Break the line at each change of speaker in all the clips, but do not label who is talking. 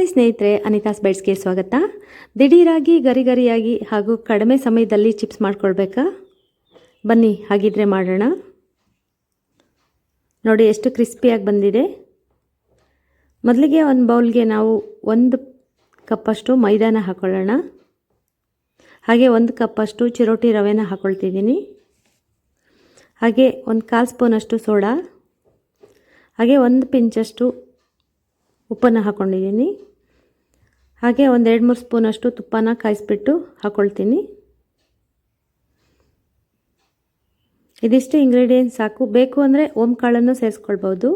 ನಮಸ್ತೆ ಸ್ನೇಹಿತರೆ ಅನಿತಾಸ್ ಬೈಟ್ಸ್ಗೆ ಸ್ವಾಗತ. ದಿಢೀರಾಗಿ ಗರಿ ಗರಿಯಾಗಿ ಹಾಗೂ ಕಡಿಮೆ ಸಮಯದಲ್ಲಿ ಚಿಪ್ಸ್ ಮಾಡ್ಕೊಳ್ಬೇಕಾ? ಬನ್ನಿ, ಹಾಗಿದ್ರೆ ಮಾಡೋಣ. ನೋಡಿ, ಎಷ್ಟು ಕ್ರಿಸ್ಪಿಯಾಗಿ ಬಂದಿದೆ. ಮೊದಲಿಗೆ ಒಂದು ಬೌಲ್ಗೆ ನಾವು ಒಂದು ಕಪ್ಪಷ್ಟು ಮೈದಾನ ಹಾಕೊಳ್ಳೋಣ. ಹಾಗೆ ಒಂದು ಕಪ್ಪಷ್ಟು ಚಿರೋಟಿ ರವೆನ ಹಾಕ್ಕೊಳ್ತಿದ್ದೀನಿ ಹಾಗೆ ಒಂದು ಕಾಲು ಸ್ಪೂನಷ್ಟು ಸೋಡಾ. ಹಾಗೆ ಒಂದು ಪಿಂಚಷ್ಟು ಉಪ್ಪನ್ನು ಹಾಕ್ಕೊಂಡಿದ್ದೀನಿ ಹಾಗೆ ಒಂದು ಎರಡು ಮೂರು ಸ್ಪೂನಷ್ಟು ತುಪ್ಪನ ಕಾಯಿಸ್ಬಿಟ್ಟು ಹಾಕ್ಕೊಳ್ತೀನಿ ಇದಿಷ್ಟು ಇಂಗ್ರೀಡಿಯೆಂಟ್ಸ್ ಸಾಕು. ಬೇಕು ಅಂದರೆ ಓಮ್ ಕಾಳನ್ನು ಸೇರಿಸ್ಕೊಳ್ಬೋದು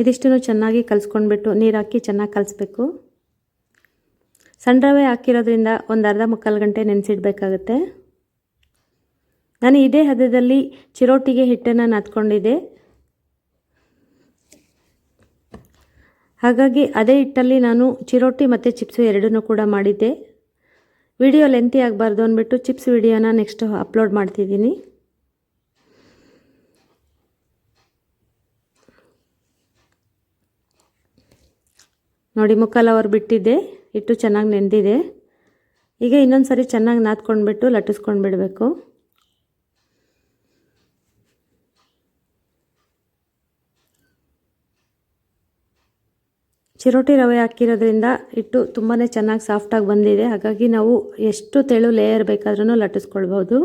ಇದಿಷ್ಟನ್ನು ಚೆನ್ನಾಗಿ ಕಲಿಸ್ಕೊಂಡ್ಬಿಟ್ಟು ನೀರು ಹಾಕಿ ಚೆನ್ನಾಗಿ ಕಲಿಸ್ಬೇಕು. ಸಣ್ಣ ರವೆ ಹಾಕಿರೋದ್ರಿಂದ ಒಂದು ಅರ್ಧ ಮುಕ್ಕಾಲು ಗಂಟೆ ನೆನೆಸಿಡ್ಬೇಕಾಗತ್ತೆ. ನಾನು ಇದೇ ಹದದಲ್ಲಿ ಚಿರೋಟಿಗೆ ಹಿಟ್ಟನ್ನು ನಾದ್ಕೊಂಡಿದ್ದೆ. ಹಾಗಾಗಿ ಅದೇ ಹಿಟ್ಟಲ್ಲಿ ನಾನು ಚಿರೋಟಿ ಮತ್ತು ಚಿಪ್ಸು ಎರಡನ್ನೂ ಕೂಡ ಮಾಡಿದ್ದೆ. ವಿಡಿಯೋ ಲೆಂತಿ ಆಗಬಾರ್ದು ಅಂದ್ಬಿಟ್ಟು ಚಿಪ್ಸ್ ವಿಡಿಯೋನ ನೆಕ್ಸ್ಟ್ ಅಪ್ಲೋಡ್ ಮಾಡ್ತಿದ್ದೀನಿ. ನೋಡಿ, ಮುಕ್ಕಾಲು ಅವರ್ ಬಿಟ್ಟಿದ್ದೆ ಹಿಟ್ಟು ಚೆನ್ನಾಗಿ ನೆಂದಿದೆ. ಈಗ ಇನ್ನೊಂದು ಸರಿ ಚೆನ್ನಾಗಿ ನಾದ್ಕೊಂಡ್ಬಿಟ್ಟು ಲಟ್ಟಿಸ್ಕೊಂಡು ಬಿಡಬೇಕು ಚಿರೋಟಿ ರವೆ ಹಾಕಿರೋದ್ರಿಂದ ಹಿಟ್ಟು ತುಂಬಾ ಚೆನ್ನಾಗಿ ಸಾಫ್ಟಾಗಿ ಬಂದಿದೆ. ಹಾಗಾಗಿ ನಾವು ಎಷ್ಟು ತೆಳು ಲೇಯರ್ ಬೇಕಾದ್ರೂ ಲಟ್ಟಿಸ್ಕೊಳ್ಬೋದು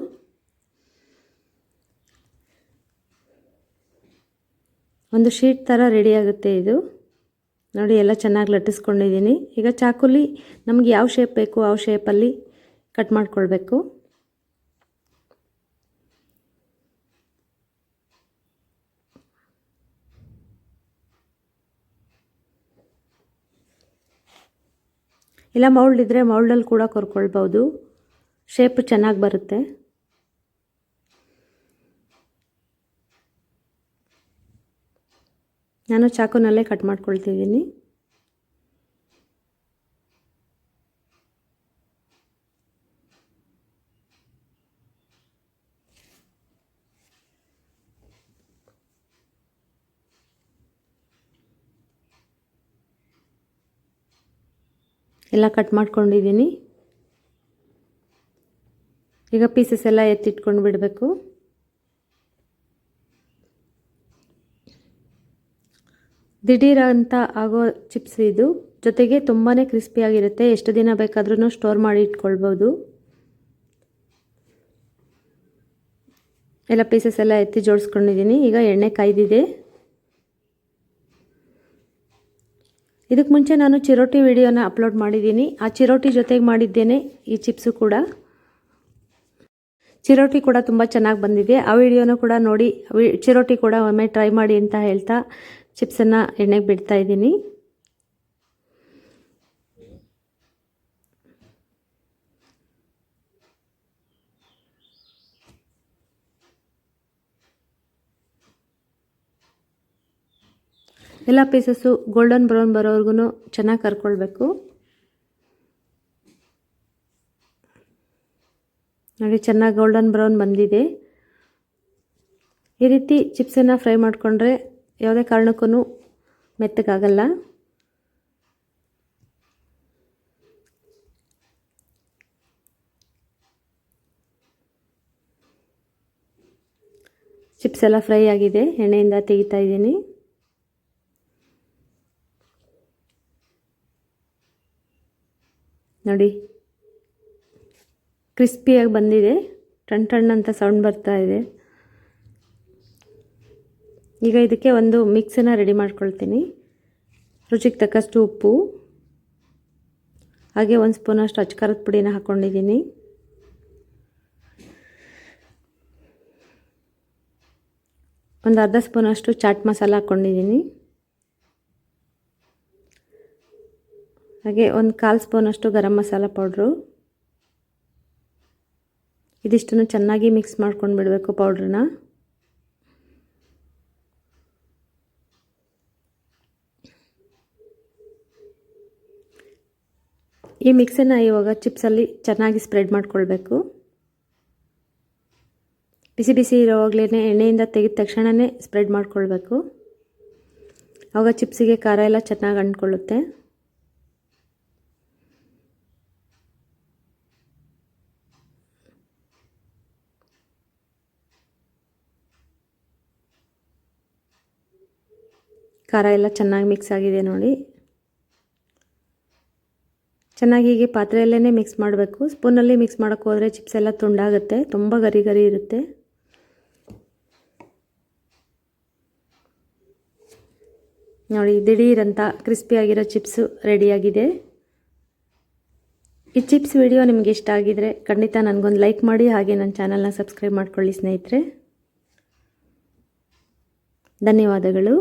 ಒಂದು ಶೀಟ್ ಥರ ರೆಡಿಯಾಗುತ್ತೆ ಇದು. ನೋಡಿ, ಎಲ್ಲ ಚೆನ್ನಾಗಿ ಲಟ್ಟಿಸ್ಕೊಂಡಿದ್ದೀನಿ. ಈಗ ಚಾಕುಲಿ ನಮಗೆ ಯಾವ ಶೇಪ್ ಬೇಕು, ಆ ಶೇಪಲ್ಲಿ ಕಟ್ ಮಾಡ್ಕೊಳ್ಬೇಕು. ಇಲ್ಲ ಮೌಲ್ಡ್ ಇದ್ದರೆ ಮೌಲ್ಡಲ್ಲಿ ಕೂಡ ಕೊರ್ಕೊಳ್ಬೋದು ಶೇಪ್ ಚೆನ್ನಾಗಿ ಬರುತ್ತೆ. ನಾನು ಚಾಕುನಲ್ಲೇ ಕಟ್ ಮಾಡ್ಕೊಳ್ತಿದ್ದೀನಿ. ಎಲ್ಲ ಕಟ್ ಮಾಡ್ಕೊಂಡಿದ್ದೀನಿ. ಈಗ ಪೀಸಸ್ ಎಲ್ಲ ಎತ್ತಿಟ್ಕೊಂಡು ಬಿಡಬೇಕು. ದಿಢೀರ ಆಗೋ ಚಿಪ್ಸ್ ಇದು. ಜೊತೆಗೆ ತುಂಬಾ ಕ್ರಿಸ್ಪಿಯಾಗಿರುತ್ತೆ ಎಷ್ಟು ದಿನ ಬೇಕಾದ್ರೂ ಸ್ಟೋರ್ ಮಾಡಿ ಇಟ್ಕೊಳ್ಬೋದು. ಎಲ್ಲ ಪೀಸಸ್ ಎಲ್ಲ ಎತ್ತಿ ಜೋಡಿಸ್ಕೊಂಡಿದ್ದೀನಿ. ಈಗ ಎಣ್ಣೆ ಕಾಯ್ದಿದೆ. ಇದಕ್ಕೆ ಮುಂಚೆ ನಾನು ಚಿರೋಟಿ ವಿಡಿಯೋನ ಅಪ್ಲೋಡ್ ಮಾಡಿದ್ದೀನಿ. ಆ ಚಿರೋಟಿ ಜೊತೆಗೆ ಮಾಡಿದ್ದೇನೆ ಈ ಚಿಪ್ಸು ಕೂಡ. ಚಿರೋಟಿ ಕೂಡ ತುಂಬ ಚೆನ್ನಾಗಿ ಬಂದಿದೆ. ಆ ವಿಡಿಯೋನ ಕೂಡ ನೋಡಿ ಚಿರೋಟಿ ಕೂಡ ಒಮ್ಮೆ ಟ್ರೈ ಮಾಡಿ ಅಂತ ಹೇಳ್ತಾ ಚಿಪ್ಸನ್ನು ಎಣ್ಣೆಗೆ ಬಿಡ್ತಾ ಇದ್ದೀನಿ. ಎಲ್ಲ ಪೀಸಸ್ಸು ಗೋಲ್ಡನ್ ಬ್ರೌನ್ ಬರೋವರೆಗೂ ಚೆನ್ನಾಗಿ ಕರ್ಕೊಳ್ಬೇಕು. ನೋಡಿ, ಚೆನ್ನಾಗಿ ಗೋಲ್ಡನ್ ಬ್ರೌನ್ ಬಂದಿದೆ. ಈ ರೀತಿ ಚಿಪ್ಸನ್ನು ಫ್ರೈ ಮಾಡಿಕೊಂಡ್ರೆ ಯಾವುದೇ ಕಾರಣಕ್ಕೂ ಮೆತ್ತಗಾಗಲ್ಲ. ಚಿಪ್ಸ್ ಎಲ್ಲ ಫ್ರೈ ಆಗಿದೆ, ಎಣ್ಣೆಯಿಂದ ತೆಗಿತಾ ಇದ್ದೀನಿ. ನೋಡಿ. ಕ್ರಿಸ್ಪಿಯಾಗಿ ಬಂದಿದೆ. ಟಣ್ ಟಣ್ ಅಂತ ಸೌಂಡ್ ಬರ್ತಾ ಇದೆ. ಈಗ ಇದಕ್ಕೆ ಒಂದು ಮಿಕ್ಸನ್ನು ರೆಡಿ ಮಾಡ್ಕೊಳ್ತೀನಿ. ರುಚಿಗೆ ತಕ್ಕಷ್ಟು ಉಪ್ಪು. ಹಾಗೆ ಒಂದು ಸ್ಪೂನಷ್ಟು ಅಚ್ಕಾರದ ಪುಡಿನ ಹಾಕ್ಕೊಂಡಿದ್ದೀನಿ ಒಂದು ಅರ್ಧ ಸ್ಪೂನಷ್ಟು ಚಾಟ್ ಮಸಾಲ ಹಾಕ್ಕೊಂಡಿದ್ದೀನಿ ಹಾಗೆ ಒಂದು ಕಾಲು ಸ್ಪೂನಷ್ಟು ಗರಂ ಮಸಾಲ ಪೌಡ್ರು ಇದಿಷ್ಟನ್ನು ಚೆನ್ನಾಗಿ ಮಿಕ್ಸ್ ಮಾಡ್ಕೊಂಡು ಬಿಡಬೇಕು ಪೌಡ್ರನ್ನ ಈ ಮಿಕ್ಸನ್ನು ಇವಾಗ ಚಿಪ್ಸಲ್ಲಿ ಚೆನ್ನಾಗಿ ಸ್ಪ್ರೆಡ್ ಮಾಡ್ಕೊಳ್ಬೇಕು. ಬಿಸಿ ಬಿಸಿ ಇರೋವಾಗಲೇ ಎಣ್ಣೆಯಿಂದ ತೆಗೆದ ತಕ್ಷಣವೇ ಸ್ಪ್ರೆಡ್ ಮಾಡ್ಕೊಳ್ಬೇಕು. ಆವಾಗ ಚಿಪ್ಸಿಗೆ ಖಾರ ಎಲ್ಲ ಚೆನ್ನಾಗಿ ಅಂಟ್ಕೊಳ್ಳುತ್ತೆ. ಖಾರ ಎಲ್ಲ ಚೆನ್ನಾಗಿ ಮಿಕ್ಸ್ ಆಗಿದೆ ನೋಡಿ. ಚೆನ್ನಾಗಿ ಹೀಗೆ ಪಾತ್ರೆಯಲ್ಲೇ ಮಿಕ್ಸ್ ಮಾಡಬೇಕು. ಸ್ಪೂನಲ್ಲಿ ಮಿಕ್ಸ್ ಮಾಡೋಕ್ಕೆ ಹೋದರೆ ಚಿಪ್ಸ್ ಎಲ್ಲ ತುಂಡಾಗುತ್ತೆ. ತುಂಬ ಗರಿ ಗರಿ ಇರುತ್ತೆ. ನೋಡಿ, ದಿಢೀರಂತ ಕ್ರಿಸ್ಪಿಯಾಗಿರೋ ಚಿಪ್ಸು ರೆಡಿಯಾಗಿದೆ ಈ ಚಿಪ್ಸ್ ವಿಡಿಯೋ ನಿಮಗೆ ಇಷ್ಟ ಆಗಿದರೆ ಖಂಡಿತ ನನಗೊಂದು ಲೈಕ್ ಮಾಡಿ, ಹಾಗೆ ನನ್ನ ಚಾನಲ್ನ ಸಬ್ಸ್ಕ್ರೈಬ್ ಮಾಡ್ಕೊಳ್ಳಿ ಸ್ನೇಹಿತರೆ. ಧನ್ಯವಾದಗಳು.